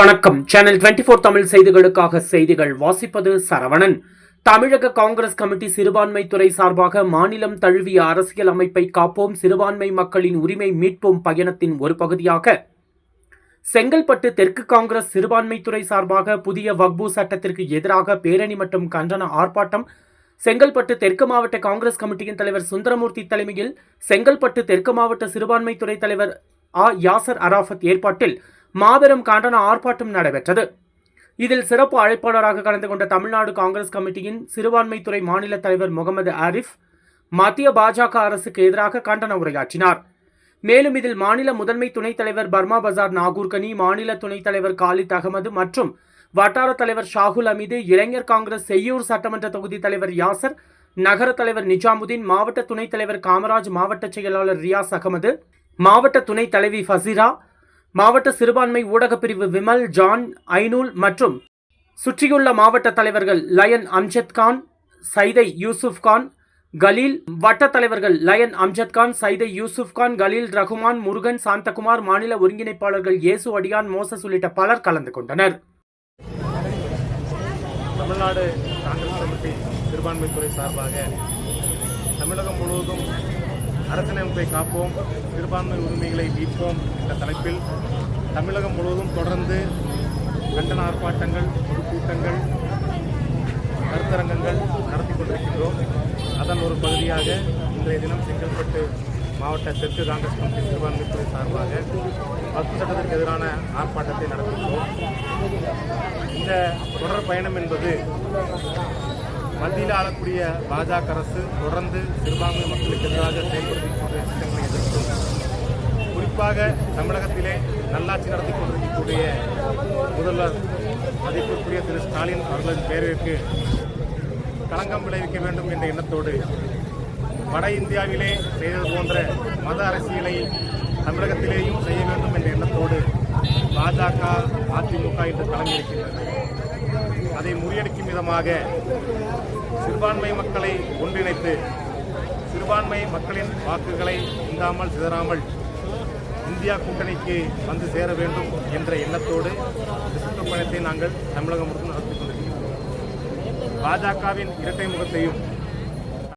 வணக்கம். சேனல் 24 தமிழ் செய்திகளுக்காக செய்திகள் வாசிப்பது சரவணன். தமிழக காங்கிரஸ் கமிட்டி சிறுபான்மை துறை சார்பாக மாநிலம் தழுவிய அரசியல் அமைப்பை காப்போம் சிறுபான்மை மக்களின் உரிமை மீட்போம் பயணத்தின் ஒரு பகுதியாக செங்கல்பட்டு தெற்கு காங்கிரஸ் சிறுபான்மைத்துறை சார்பாக புதிய வக்பு சட்டத்திற்கு எதிராக பேரணி மற்றும் கண்டன ஆர்ப்பாட்டம். செங்கல்பட்டு தெற்கு மாவட்ட காங்கிரஸ் கமிட்டியின் தலைவர் சுந்தரமூர்த்தி தலைமையில் செங்கல்பட்டு தெற்கு மாவட்ட சிறுபான்மைத்துறை தலைவர் ஆ யாசர் அராஃபத் ஏற்பாட்டில் மாபெரும் கண்டன ஆர்ப்பாட்டம் நடைபெற்றது. இதில் சிறப்பு அழைப்பாளராக கலந்து கொண்ட தமிழ்நாடு காங்கிரஸ் கமிட்டியின் சிறுபான்மைத்துறை மாநில தலைவர் முகமது ஆரிஃப் மத்திய பாஜக அரசுக்கு எதிராக கண்டன உரையாற்றினார். மேலும் இதில் மாநில முதன்மை துணைத் தலைவர் பர்மா பசார் நாகூர்கனி மாநில துணைத் தலைவர் காலித் அகமது மற்றும் வட்டார தலைவர் ஷாகுல் அமீது இளைஞர் காங்கிரஸ் செய்யூர் சட்டமன்ற தொகுதி தலைவர் யாசர் நகர தலைவர் நிஜாமுதீன் மாவட்ட துணைத் தலைவர் காமராஜ் மாவட்ட செயலாளர் ரியாஸ் அகமது மாவட்ட துணைத் தலைவி ஃபசிரா மாவட்ட சிறுபான்மை ஊடகப் பிரிவு விமல் ஜான் ஐநூல் மற்றும் சுற்றியுள்ள மாவட்ட தலைவர்கள் லயன் அம்ஜத் கான் சைதை யூசுப் கான் கலீல் வட்ட தலைவர்கள் லயன் அம்ஜத் கான் சைதை யூசுப் கான் கலீல் ரகுமான் முருகன் சாந்தகுமார் மாநில ஒருங்கிணைப்பாளர்கள் இயேசு அடியான் மோசஸ் உள்ளிட்ட பலர் கலந்து கொண்டனர். தமிழ்நாடு காங்கிரஸ் கமிட்டி சிறுபான்மைத்துறை சார்பாக தமிழகம் முழுவதும் அரசியலமைப்பை காப்போம் சிறுபான்மை உரிமைகளை மீட்போம் என்ற தலைப்பில் தமிழகம் முழுவதும் தொடர்ந்து கண்டன ஆர்ப்பாட்டங்கள் பொதுக்கூட்டங்கள் கருத்தரங்கங்கள் நடத்தி கொண்டிருக்கின்றோம். அதன் ஒரு பகுதியாக இன்றைய தினம் செங்கல்பட்டு மாவட்ட தெற்கு காங்கிரஸ் கமிட்டி சிறுபான்மைத்துறை சார்பாக வக்ஃபு சட்டத்திற்கு எதிரான ஆர்ப்பாட்டத்தை நடத்துகிறோம் இந்த தொடர் பயணம் என்பது மத்தியில் ஆளக்கூடிய பாஜக அரசு தொடர்ந்து சிறுபான்மை மக்களுக்கு எதிராக செயல்படுத்தக்கூடிய திட்டங்களை எதிர்க்கும் குறிப்பாக தமிழகத்திலே நல்லாட்சி நடத்தி கொண்டிருக்கக்கூடிய முதல்வர் மதிப்பிற்குரிய திரு ஸ்டாலின் அவர்களின் பேரவிற்கு களங்கம் விளைவிக்க வேண்டும் என்ற எண்ணத்தோடு வட இந்தியாவிலே செய்தது போன்ற மத அரசியலை தமிழகத்திலேயும் செய்ய வேண்டும் என்ற எண்ணத்தோடு பாஜக அதிமுக இன்று களமிருக்கின்றன அதை முறியடிக்கும் விதமாக சிறுபான்மை மக்களை ஒன்றிணைத்து சிறுபான்மை மக்களின் வாக்குகளை இந்தாமல் சிதறாமல் இந்தியா கூட்டணிக்கு வந்து சேர வேண்டும் என்ற எண்ணத்தோடு இந்த சுற்றுப்பயணத்தை நாங்கள் தமிழகம் முழுவதும் நடத்தி கொண்டிருக்கிறோம். பாஜகவின் இரட்டை முகத்தையும்